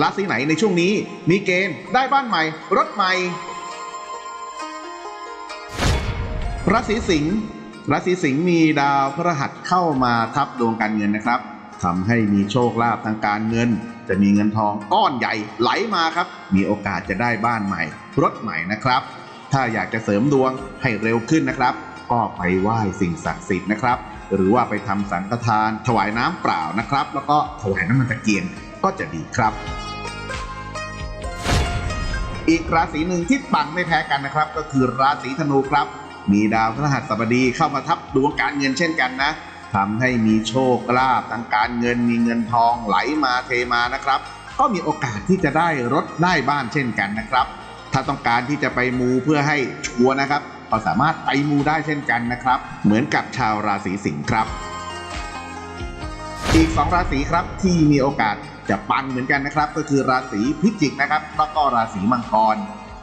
ราศีไหนในช่วงนี้มีเกณฑ์ได้บ้านใหม่ รถใหม่ ราศีสิงห์ราศีสิงห์มีดาวพฤหัสเข้ามาทับดวงการเงินนะครับทำให้มีโชคลาภทางการเงิน จะมีเงินทองก้อนใหญ่ไหลมาครับ มีโอกาสจะได้บ้านใหม่ รถใหม่นะครับ ถ้าอยากจะเสริมดวงให้เร็วขึ้นนะครับ ก็ไปไหว้สิ่งศักดิ์สิทธิ์นะครับ หรือว่าไปทำสังฆทาน ถวายน้ำเปล่านะครับ แล้วก็ถวายน้ำมันตะเกียงก็จะดีครับ อีกราศีหนึ่งที่ปังไม่แพ้กันนะครับ ก็คือราศีธนูครับ มีดาวพฤหัสบดีเข้ามาทับดวงการเงินเช่นกันนะทำให้มีโชคลาภทางการเงินมีเงินทองไหลมาเทมานะครับ ก็มีโอกาสที่จะได้รถได้บ้านเช่นกันนะครับ ถ้าต้องการที่จะไปมูเพื่อให้ชัวนะครับ ก็สามารถไปมูได้เช่นกันนะครับ เหมือนกับชาวราศีสิงห์ครับ อีก 2 ราศีครับที่มีโอกาสจะปังเหมือนกันนะครับ ก็คือราศีพิจิกนะครับแล้วก็ราศีมังกร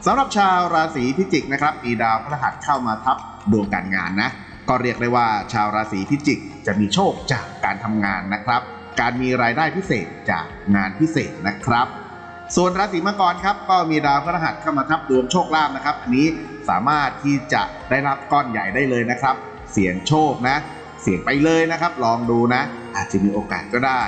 สำหรับชาวราศีพิจิกนะครับมีดาวพฤหัสเข้ามาทับดวงการงานนะก็เรียกได้ว่าชาวราศีพิจิกจะมีโชคจากการทำงานนะครับ การมีรายได้พิเศษจากงานพิเศษนะครับ ส่วนราศีมังกรครับก็มีดาวพฤหัสเข้ามาทับดวงโชคลาภนะครับอันนี้สามารถที่จะได้รับก้อนใหญ่ได้เลยนะครับ เสี่ยงโชคนะ เสี่ยงไปเลยนะครับ ลองดูนะ อาจจะมีโอกาสก็ได้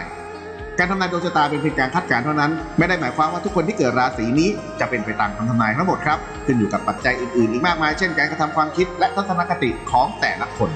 การทำนายดวงชะตาเป็นเพียงการคาดการณ์เท่านั้น ไม่ได้หมายความว่าทุกคนที่เกิดราศีนี้จะเป็นไปตามคำทำนายทั้งหมดครับขึ้นอยู่กับปัจจัยอื่นๆ อีกมากมายเช่นการกระทำความคิดและทัศนคติของแต่ละคน